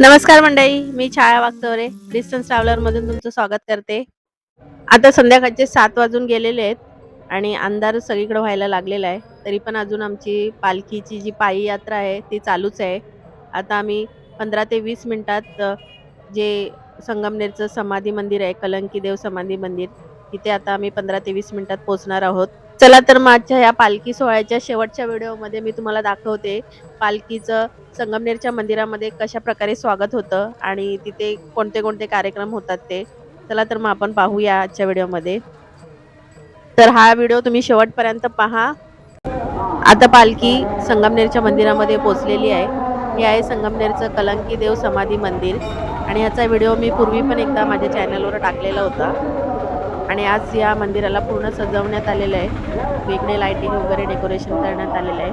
नमस्कार मंडळी मी छाया वागतवरे distance traveller मधून तुमचं स्वागत करते. आता संध्याकाळचे सात वाजून गेलेले आहेत आणि अंधार सगळीकडे व्हायला लागलेला आहे. तरी पण अजून आमची पालखीची जी पायी यात्रा आहे ती चालूच आहे. आता आम्ही पंधरा ते वीस मिनिटात जे संगमनेरचं समाधी मंदिर आहे कलंकी देव समाधी मंदिर तिथे आता आम्ही पंधरा ते वीस मिनिटात पोहोचणार आहोत. चला तर माझ्या या पालखी सोहळ्याच्या शेवटच्या व्हिडिओमध्ये मी तुम्हाला दाखवते पालखीचं संगमनेरच्या मंदिरामध्ये कशा प्रकारे स्वागत होतं आणि तिथे कोणते कोणते कार्यक्रम होतात ते. चला तर मग आपण पाहूया आजच्या व्हिडिओमध्ये. तर हा व्हिडिओ तुम्ही शेवटपर्यंत पहा. आता पालखी संगमनेरच्या मंदिरामध्ये पोचलेली आहे. हे आहे संगमनेरचं कलंकी देव समाधी मंदिर आणि ह्याचा व्हिडिओ मी पूर्वी पण एकदा माझ्या चॅनलवर टाकलेला होता. आणि आज या मंदिराला पूर्ण सजवण्यात आलेलं आहे. वेगळे लाइटिंग वगैरे डेकोरेशन करण्यात आलेलं आहे.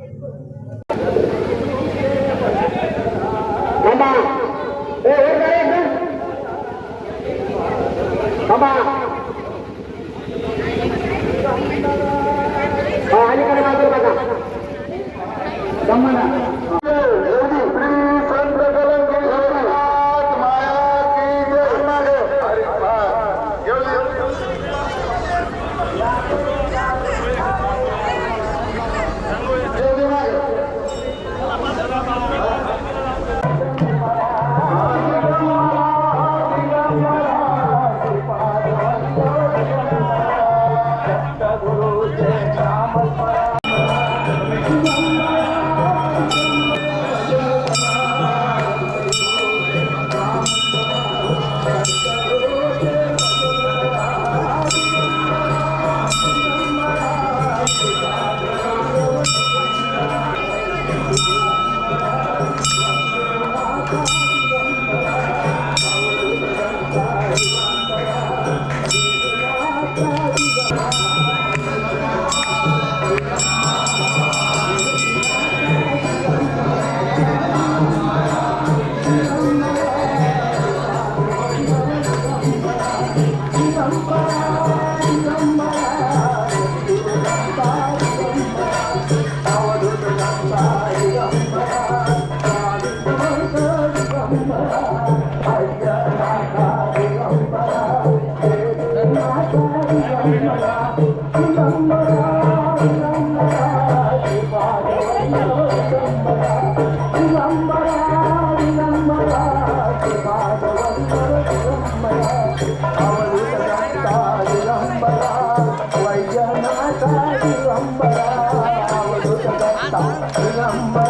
Number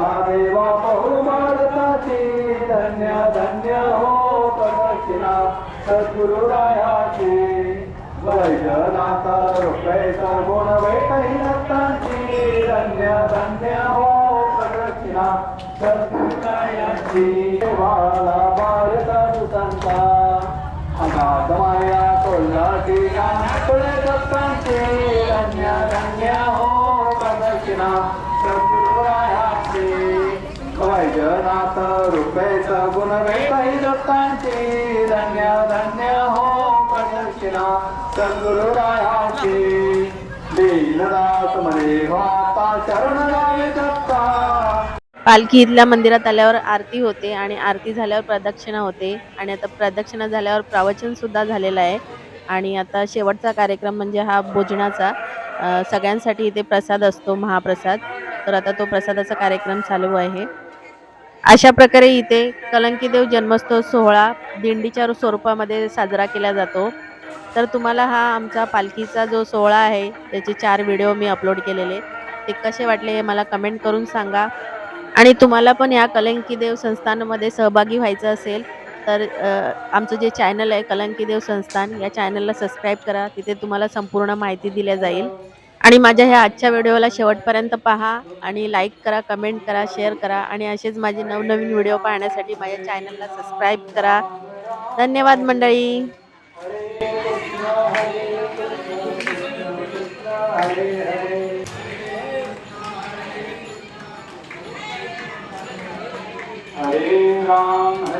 देवा बहु भारताची. धन्य धन्य हो प्रदक्षिणा. सद्गुरुरायाची. वैजनाथ रुपये गुण भेटही दत्तांची धन्य धन्य हो प्रदक्षिणा. सद्गुरुरायाची. देवाला भारत सुसंता अनाथ माया कोल्हाटी पुढे दत्तांची धन्य धन्य हो प्रदक्षिणा सद्गुरुरायाची वैजनाथ रुपयाचा गुण भेटही दत्तांची धन्य धन्य हो प्रदक्षिणा सद्गुरुरायाची. दीनदास मने वाता शरण गावी दत्ता पालखी इथल्या मंदिरात आल्यावर आरती होते आणि आरती झाल्यावर प्रदक्षिणा होते. आणि आता प्रदक्षिणा झाल्यावर प्रवचन सुद्धा झालेलं आहे. आणि आता शेवटचा कार्यक्रम म्हणजे हा भोजनाचा. सगळ्यांसाठी इथे प्रसाद असतो महाप्रसाद. तर आता तो प्रसादाचा कार्यक्रम चालू आहे. अशा प्रकारे इथे कलंकीदेव जन्मोत्सव सोहळा दिंडीच्या स्वरूपामध्ये साजरा केला जातो. तर तुम्हाला हा आमचा पालखीचा जो सोहळा आहे त्याचे चार व्हिडिओ मी अपलोड केलेले. ते कसे वाटले हे मला कमेंट करून सांगा. आणि तुम्हाला पण या कलंकीदेव संस्थानमध्ये सहभागी व्हायचं असेल तर आमचं जे चॅनल आहे कलंकीदेव संस्थान या चॅनलला सबस्क्राईब करा. तिथे तुम्हाला संपूर्ण माहिती दिल्या जाईल. आणि माझ्या ह्या आजच्या व्हिडिओला शेवटपर्यंत पहा आणि लाईक करा कमेंट करा शेअर करा आणि असेच माझे नवनवीन व्हिडिओ पाहण्यासाठी माझ्या चॅनलला सबस्क्राईब करा. धन्यवाद मंडळी. हरे राम.